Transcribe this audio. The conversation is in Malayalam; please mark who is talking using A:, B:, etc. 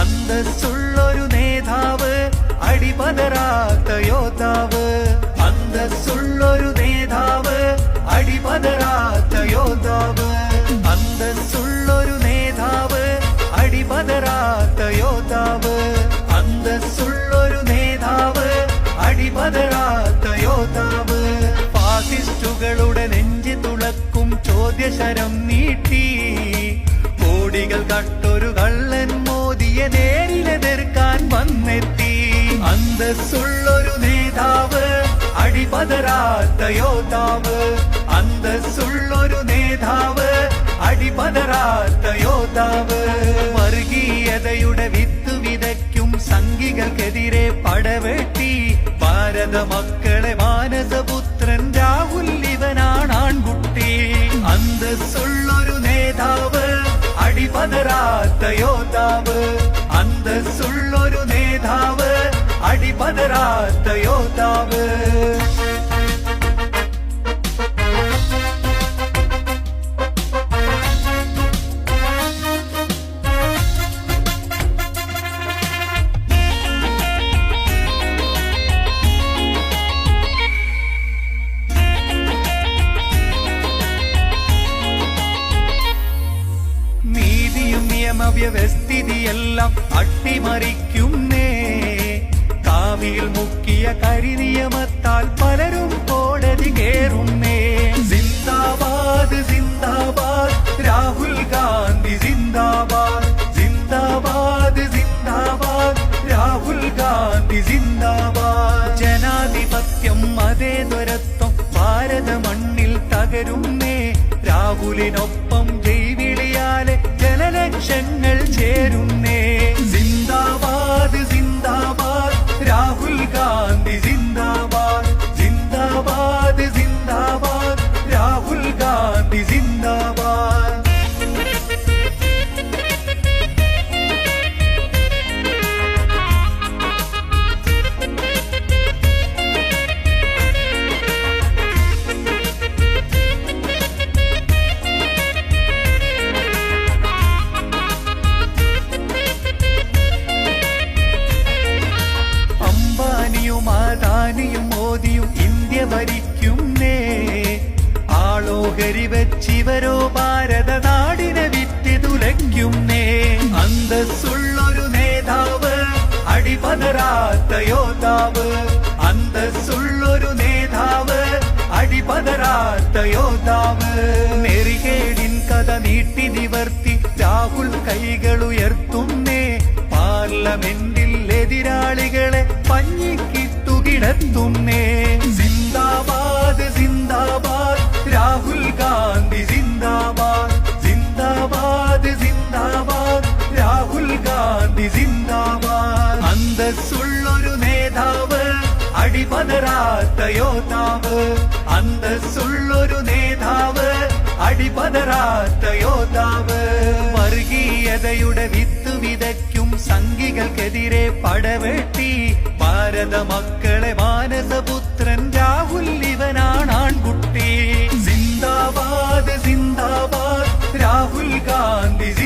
A: അന്തസ്സുള്ളൊരു നേതാവ് അടിപതരാത്ത യോദ്ധാവ്. അന്തസ്സുള്ളൊരു നേതാവ് അടിപതരാത്ത യോദ്ധാവ്. അന്തസ്സുള്ളൊരു നേതാവ് അടിപതരാത്ത യോദ്ധാവ്. അന്തസ്സുള്ളൊരു നേതാവ് അടിപതറാത്ത അന്തസ്സുള്ളൊരു നേതാവ് അടിപതരാത്ത യോദ്ധാവ്. അന്തസ്സുള്ളൊരു നേതാവ് അടിപതരാത്ത യോദ്ധാവ്. വർഗീയതയുടെ വിത്ത് വിതയ്ക്കും സംഘികൾക്കെതിരെ പടവെട്ടി. ഭാരത മക്കളെ മാനസപുത്രൻ രാഹുൽ ഇവനാണ് ആൺകുട്ടി. അന്തസ്സുള്ളൊരു നേതാവ് അടിപതരാത്ത യോദ്ധാവ്. അന്തസ്സുള്ളൊരു നേതാവ് അടിപതരാത്ത യോദ്ധാവ് നീതിയും നിയമവ്യവസ്ഥിതിയെല്ലാം അട്ടിമറിക്കുന്നേ കാവിയിൽ മുക്കിയ കരിനിയമത്താൽ പലരും കോടതി കേറുന്നേ. സിന്ദാബാദ് സിന്ദാബാദ് രാഹുൽ ഗാന്ധി സിന്ദാബാദ് സിന്ദാബാദ് സിന്ദാബാദ് രാഹുൽ ഗാന്ധി സിന്ദാബാദ് ജനാധിപത്യം മതേതരത്വം ഭാരത മണ്ണിൽ തകരുന്നേ. രാഹുലിനൊപ്പം ആളോഹരി വെച്ചിവരോ ഭാരത നാടിനെ വിറ്റി തുലയ്ക്കുന്നേ. അന്തസ്സുള്ളൊരു നേതാവ് അടിപതരാത്ത യോദ്ധാവ്. അന്തസ്സുള്ളൊരു നേതാവ് അടിപതരാത്ത യോദ്ധാവ്. നെറികേടിൻ കഥ നീട്ടി നിവർത്തി രാഹുൽ കൈകൾ ഉയർത്തുന്നേ. പാർലമെന്റിൽ എതിരാളികളെ പഞ്ഞിക്കിട്ടുകിടത്തുന്നേ സിന്ദാബാദ് ജിന്ദാബാദ് രാഹുൽ ഗാന്ധി ജിന്ദാബാദ് അന്തസ്സുള്ളൊരു നേതാവ് അടിപതരാത്ത യോദ്ധാവ്. അന്തസ്സുള്ളൊരു നേതാവ് അടിപതരാത്ത യോദ്ധാവ്. വർഗീയതയുടെ വിത്ത് വിതയ്ക്കും സംഘികൾക്കെതിരെ പടവെട്ടി. ഭാരത മക്കളെ മാനസപുത്രൻ രാഹുൽ ആൺകുട്ടി